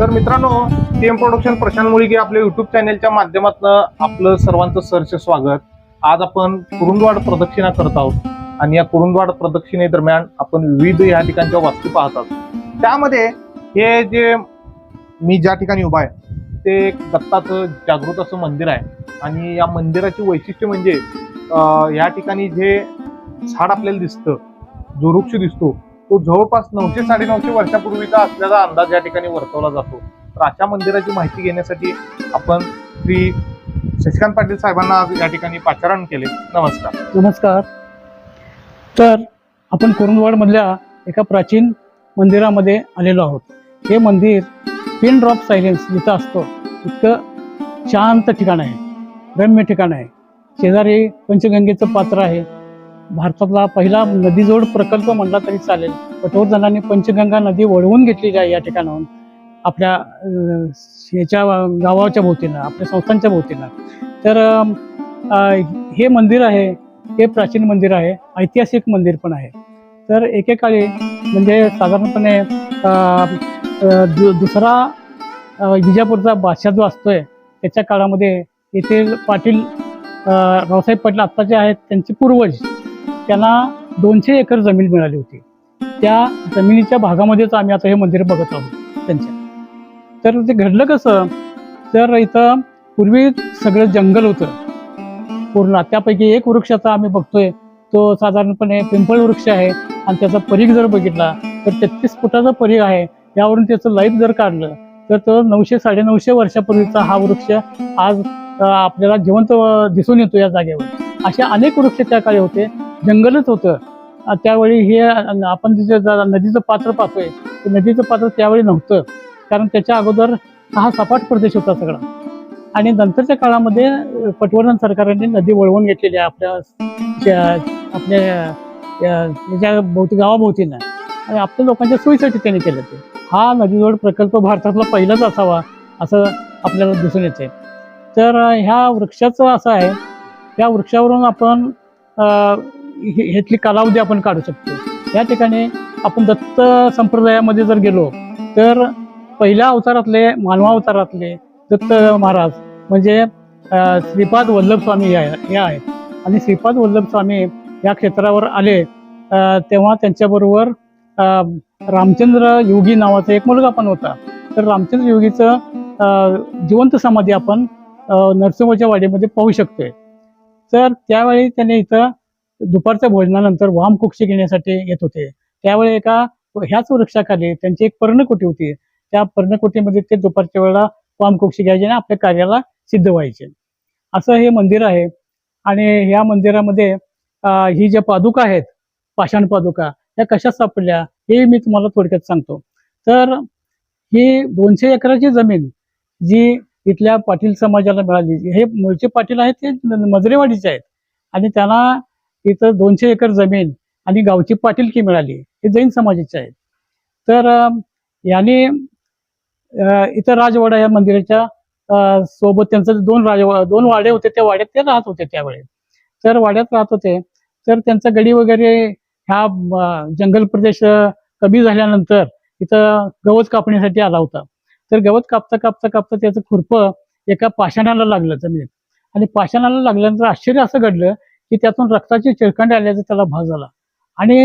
तर मित्रांनो TM production Prashant मुळीगे आपल्या युट्यूब चॅनेलच्या माध्यमातून आपलं सर्वांचं सरच स्वागत. आज आपण कुरुंदवाड प्रदक्षिणा करत आहोत आणि या कुरुंदवाड प्रदक्षिणेदरम्यान आपण विविध या ठिकाणच्या वास्तू पाहत आहोत. त्यामध्ये हे जे मी ज्या ठिकाणी उभा आहे ते एक दत्ताचं जागृत असं मंदिर आहे. आणि या मंदिराची वैशिष्ट्य म्हणजे या ठिकाणी जे झाड आपल्याला दिसतं जो वृक्ष दिसतो तो जवळपास नऊशे साडेनऊशे वर्षापूर्वीचा असल्याचा अंदाज या ठिकाणी वर्तवला जातो. तर अशा मंदिराची माहिती घेण्यासाठी आपण श्री शशिकांत पाटील साहेबांना आज या ठिकाणी पाचारण केले. नमस्कार. नमस्कार. तर आपण कुरुंदवाडमधल्या एका प्राचीन मंदिरामध्ये आलेलो आहोत. हे मंदिर पिन ड्रॉप सायलेन्स जिथं असतो इतकं शांत ठिकाण आहे रम्य ठिकाण आहे. शेजारी पंचगंगेचं पात्र आहे. भारतातला पहिला नदीजोड प्रकल्प म्हणला तरी चालेल. कठोर जणांनी पंचगंगा नदी वळवून घेतलेली आहे या ठिकाणाहून. आपल्या ह्याच्या गावाच्या भोवतीनं आपल्या संस्थांच्या भोवतीनं. तर हे मंदिर आहे हे प्राचीन मंदिर आहे ऐतिहासिक मंदिर पण आहे. तर एकेकाळी म्हणजे साधारणपणे दु दुसरा विजापूरचा बादशाह जो असतोय त्याच्या काळामध्ये येथील पाटील रावसाहेब पाटील आत्ताचे आहेत त्यांचे पूर्वज. त्यांना दोनशे एकर जमीन मिळाली होती. त्या जमिनीच्या भागामध्येच आम्ही आता हे मंदिर बघत आहोत त्यांच्या. तर ते घडलं कसं? तर इथं पूर्वी सगळं जंगल होतं. पूर्ण त्यापैकी एक वृक्ष आता आम्ही बघतोय. तो साधारणपणे पिंपळ वृक्ष आहे आणि त्याचा परीघ जर बघितला तर तेहतीस फुटाचा परीघ आहे. यावरून त्याचं लाईफ जर काढलं तर तो नऊशे साडेनऊशे वर्षापूर्वीचा हा वृक्ष आज आपल्याला जिवंत दिसून येतो या जागेवर. असे अनेक वृक्ष त्या काळी होते. जंगलच होतं. त्यावेळी हे आपण जे नदीचं पात्र पाहतोय ते नदीचं पात्र त्यावेळी नव्हतं. कारण त्याच्या अगोदर हा सपाट प्रदेश होता सगळा. आणि नंतरच्या काळामध्ये पटवर्धन सरकारने नदी वळवून घेतलेली आहे आपल्या आपल्या या- भोवती गावाभोवतीनं. आणि आपल्या लोकांच्या सोयीसाठी त्यांनी केलं ते. हा नदीजोड प्रकल्प भारतातला पहिलाच असावा असं आपल्याला दिसून येते. तर ह्या वृक्षाचं असं आहे या वृक्षावरून आपण ह्यातली कालावधी आपण काढू शकतो. या ठिकाणी आपण दत्त संप्रदायामध्ये जर गेलो तर पहिल्या अवतारातले मानवा अवतारातले दत्त महाराज म्हणजे श्रीपाद वल्लभ स्वामी हे आहे- आहेत. आणि श्रीपाद वल्लभ स्वामी या क्षेत्रावर आले तेव्हा त्यांच्याबरोबर अं, रामचंद्र योगी नावाचा एक मुलगा पण होता. तर रामचंद्र योगीचं अं, जिवंत समाधी आपण नरसिंहच्या नरसिंहाच्या वाडीमध्ये पाहू शकतोय. तर त्यावेळी त्याने इथं दुपारच्या भोजनानंतर वामकुक्षी घेण्यासाठी येत होते. त्यावेळी एका ह्याच वृक्षाखाली त्यांची एक पर्णकोटी होती. त्या पर्णकोटीमध्ये ते दुपारच्या वेळेला वामकुक्षी घ्यायचे आणि आपल्या कार्याला सिद्ध व्हायचे. असं हे मंदिर आहे. आणि ह्या मंदिरामध्ये ही ज्या पादुका आहेत पाषाण पादुका या कशा सापडल्या हे मी तुम्हाला थोडक्यात सांगतो. तर ही दोनशे एकराची जमीन जी इथल्या पाटील समाजाला मिळाली हे मूळचे पाटील आहेत ते न- मजरेवाडीचे आहेत. आणि त्यांना इथं दोनशे एकर जमीन आणि गावची पाटीलकी मिळाली. हे जैन समाजाचे आहेत. तर याने इथं राजवाडा या मंदिराच्या सोबत त्यांचं दोन राज दोन वाडे होते त्या वाड्यात ते राहत होते त्यावेळेस तर वाड्यात राहत होते. तर त्यांचा गडी वगैरे ह्या जंगल प्रदेश कमी झाल्यानंतर इथं गवत कापण्यासाठी आला होता. तर गवत कापता कापता कापता त्याचं खुरपं एका पाषाणाला लागलं जमिनीत. आणि पाषाणाला लागल्यानंतर आश्चर्य असं घडलं की त्यातून रक्ताची चिळकांडी आल्याचा त्याला भास झाला. आणि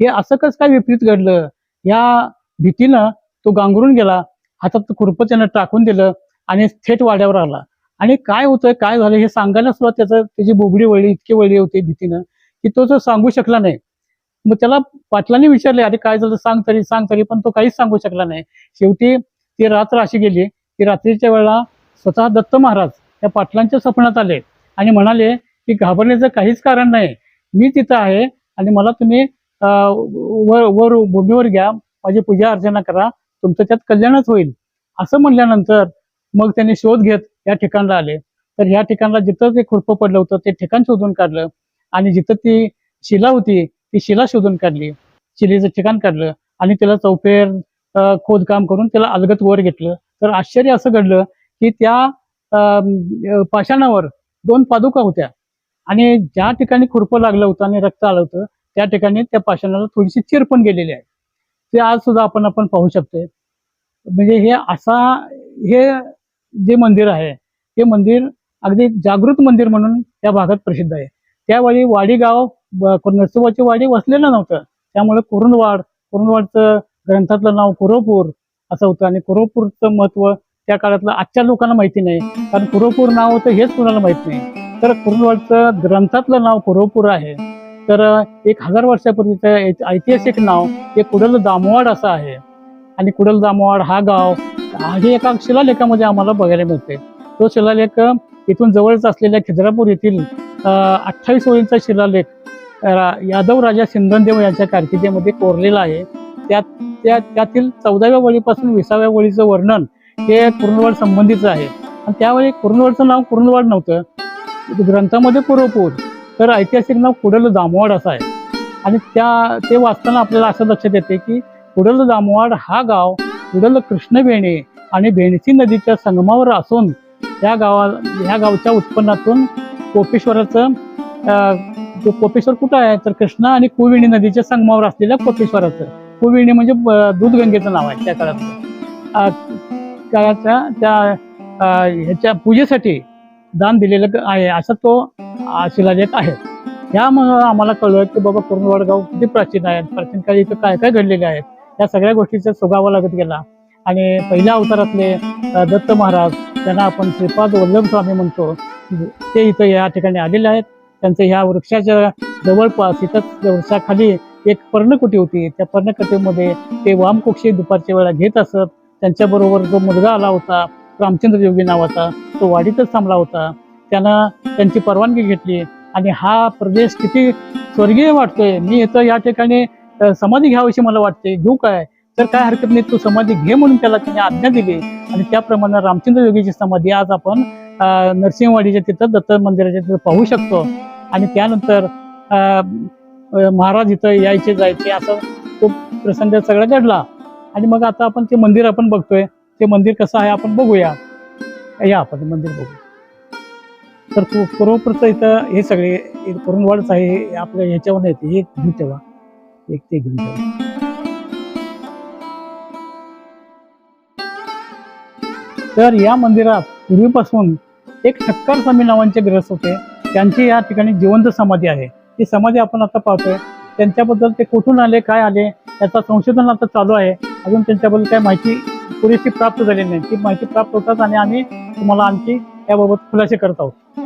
हे असं कसं काय विपरीत घडलं? या भीतीनं तो गांगरून गेला हातात खुरपं त्यानं टाकून दिलं आणि थेट वाड्यावर आला. आणि काय होतं काय झालं हे सांगायला सुद्धा त्याचं त्याची बोबडी वळली इतकी वळली होती भीतीनं की तो तो सांगू शकला नाही. मग त्याला पाटलांनी विचारले अरे काय झालं? सांग तरी सांग तरी. पण तो काहीच सांगू शकला नाही. शेवटी ती रात्र अशी गेली की रात्रीच्या वेळेला स्वतः दत्त महाराज त्या पाटलांच्या स्वप्नात आले आणि म्हणाले की घाबरण्याचं काहीच कारण नाही. मी तिथं आहे आणि मला तुम्ही वर वर भूमीवर घ्या. माझी पूजा अर्चना करा. तुमचं त्यात कल्याणच होईल. असं म्हणल्यानंतर मग त्यांनी शोध घेत या ठिकाणला आले. तर ह्या ठिकाणला जिथं ते खुरपं पडलं होतं ते ठिकाण शोधून काढलं. आणि जिथं ती शिला होती ती शिला शोधून काढली. शिलेचं ठिकाण काढलं आणि त्याला चौफेर खोदकाम करून त्याला अलगत वर घेतलं. तर आश्चर्य असं घडलं की त्या पाषाणावर दोन पादुका होत्या. आणि ज्या ठिकाणी खुरपं लागलं होतं आणि रक्त आलं होतं त्या ठिकाणी त्या पाषाणाला थोडीशी चिर पण गेलेली आहे. ते आज सुद्धा आपण आपण पाहू शकतो म्हणजे हे असा हे जे मंदिर आहे हे मंदिर अगदी जागृत मंदिर म्हणून त्या भागात प्रसिद्ध आहे. त्यावेळी वाडी गाव नरसोबाची वाडी वसलेलं नव्हतं. त्यामुळे कुरुंदवाड कुरुंदवाडचं ग्रंथातलं नाव कुरोपूर असं होतं. आणि कुरोपूरचं महत्त्व त्या काळातलं आजच्या लोकांना माहिती नाही. कारण कुरोपूर नाव होतं हेच कुणाला माहीत नाही. तर कुरुंदवाडचं ग्रंथातलं नाव कुरोपूर आहे. तर एक हजार वर्षापूर्वीचं ऐतिहासिक नाव हे कुडल दामवाड असं आहे. आणि कुडल दामवाड हा गाव हे एका शिलालेखामध्ये आम्हाला बघायला मिळते तो शिलालेख इथून जवळच असलेल्या खिद्रापूर येथील अठ्ठावीस ओळींचा शिलालेख यादव राजा सिंधनदेव यांच्या कारकिर्दीमध्ये कोरलेला आहे. त्यात त्या त्यातील चौदाव्या वळीपासून विसाव्या वळीचं वर्णन हे कुरुंदवाड संबंधीचं आहे. आणि त्यावेळी कुरुंदवाडचं नाव कुरुंदवाड नव्हतं म्हणजे ग्रंथामध्ये कुरोपूर तर ऐतिहासिक नाव कुडल जामवाड असं आहे. आणि त्या ते वाचताना आपल्याला असं लक्षात येते की कुडल जामवाड हा गाव कुडल कृष्णवेणे आणि भेणसी नदीच्या संगमावर असून या गावा ह्या गावच्या उत्पन्नातून कोपेश्वराचं अं, कोपेश्वर कुठं आहे? तर कृष्णा आणि कुविणी नदीच्या संगमावर असलेल्या कोपेश्वराचं. कुविणी म्हणजे दूधगंगेचं नाव आहे त्या काळातलं काळाच्या त्या ह्याच्या पूजेसाठी दान दिलेलं आहे असा तो शिलालेख आहे. यामुळं आम्हाला कळलं की बाबा कुरुंदवाडगाव किती प्राचीन आहे प्राचीन काळी इथं काय काय घडलेले आहेत या सगळ्या गोष्टीचा सुगावा लागत गेला. आणि पहिल्या अवतारातले दत्त महाराज त्यांना आपण श्रीपाद वल्लभ स्वामी म्हणतो ते इथं या ठिकाणी आलेले आहेत. त्यांचं ह्या वृक्षाच्या जवळपास इथंच वृक्षाखाली एक पर्णकुटी होती. त्या पर्णकुटीमध्ये ते वामकुक्षी दुपारच्या वेळा घेत असत. त्यांच्याबरोबर जो मुलगा आला होता रामचंद्र योगी नावाचा तो वाडीतच थांबला होता. त्यानं त्यांची परवानगी घेतली आणि हा प्रदेश किती स्वर्गीय वाटतोय. मी इथं या ठिकाणी समाधी घ्यावीशी मला वाटते. घेऊ काय? तर काय हरकत नाही तू समाधी घे म्हणून त्याला त्यांनी आज्ञा दिली. आणि त्याप्रमाणे रामचंद्र योगीची समाधी आज आपण नरसिंहवाडीच्या तिथं दत्त मंदिराच्या तिथं पाहू शकतो. आणि त्यानंतर महाराज इथं यायचे जायचे असं तो प्रसंग सगळा घडला. आणि मग आता आपण ते मंदिर आपण बघतोय. ते मंदिर कसं आहे आपण बघूया. या आपण मंदिर बघू तर कु- इथं हे सगळे हे कुरुंदवाडच आहे आपल्या ह्याच्यावर येते एक घेऊन ठेवा. एक ते घेऊन ठेवा. तर या मंदिरात पूर्वीपासून एक ठक्कर स्वामी नावांचे ग्रस्त होते. त्यांची या ठिकाणी जिवंत समाधी आहे. ती समाधी आपण आता पाहतोय. त्यांच्याबद्दल ते कुठून आले काय आले त्याचं संशोधन आता चालू आहे. अजून त्यांच्याबद्दल काही माहिती पुरेशी प्राप्त झाली नाही. ती माहिती प्राप्त होतात आणि आम्ही तुम्हाला आणखी याबाबत खुलासे करत आहोत.